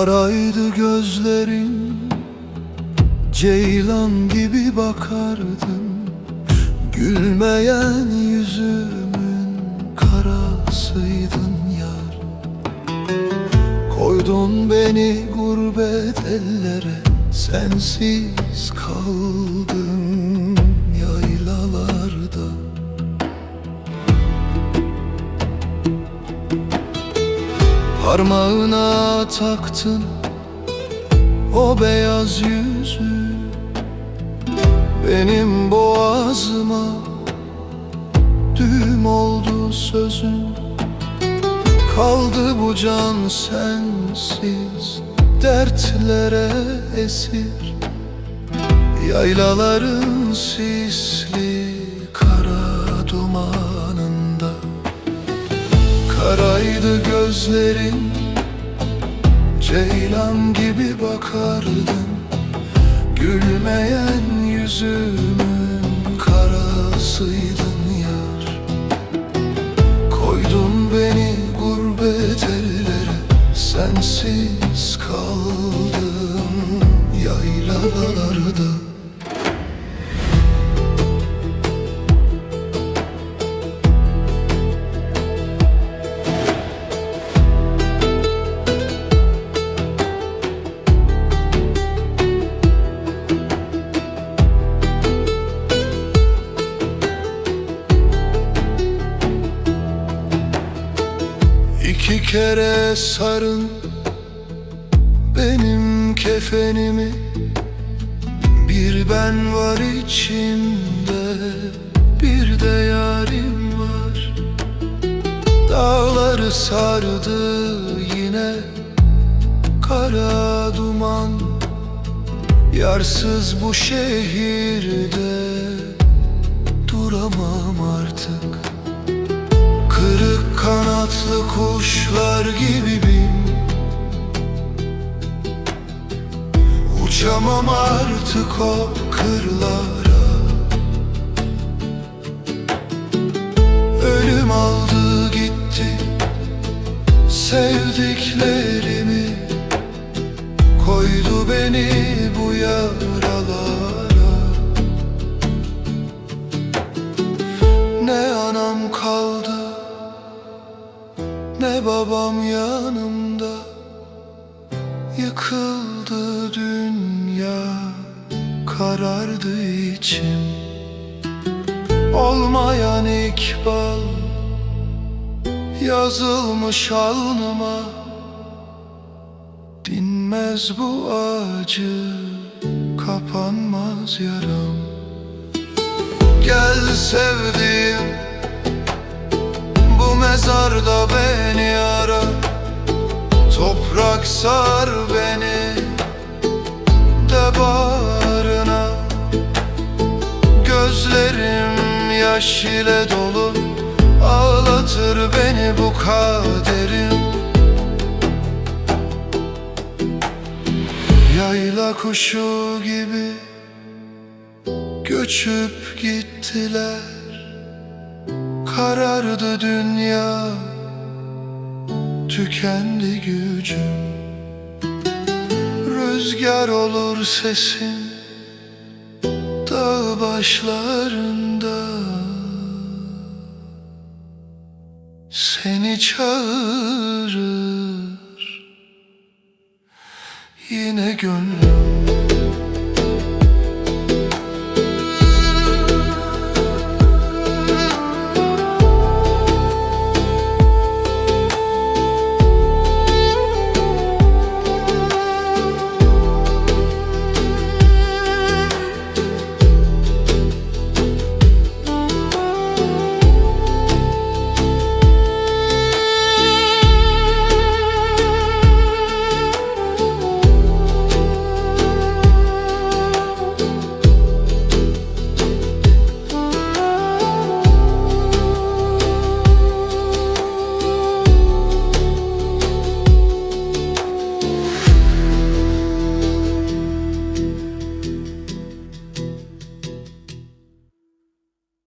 Karaydı gözlerin Ceylan gibi bakardın. Gülmeyen yüzümün karasıydın yar. Koydun beni gurbet ellere Sensiz kaldım Parmağına taktın o beyaz yüzü. Benim boğazıma düğüm oldu sözün. Kaldı bu can sensiz dertlere esir. Yaylaların sisli kara dumanında. Karaydı gözlerin Ceylan gibi bakardın Gülmeyen yüzümün karasıydın yar. Koydun beni gurbet ellere Sensiz kaldım yaylalarda İki kere sarın benim kefenimi. Bir ben var içimde bir de yarim var. Dağları sardı yine kara duman. Yarsız bu şehirde kanatlı kuşlar gibiyim Uçamam artık o kırlara. Ölüm aldı gitti sevdiklerimi. Koydu beni bu yaralara. Ne anam kaldı babam yanımda Yıkıldı dünya Karardı içim. Olmayan ikbal Yazılmış alnıma. Dinmez bu acı Kapanmaz yaram. Gel sevdiğim mezarda ara Toprak sar beni de bağrına. Gözlerim yaş ile dolu Ağlatır beni bu kaderim. Yayla kuşu gibi Göçüp gittiler. Karardı dünya Tükendi gücüm. Rüzgar olur sesim Dağ başlarında. Seni çağırır Yine gönlüm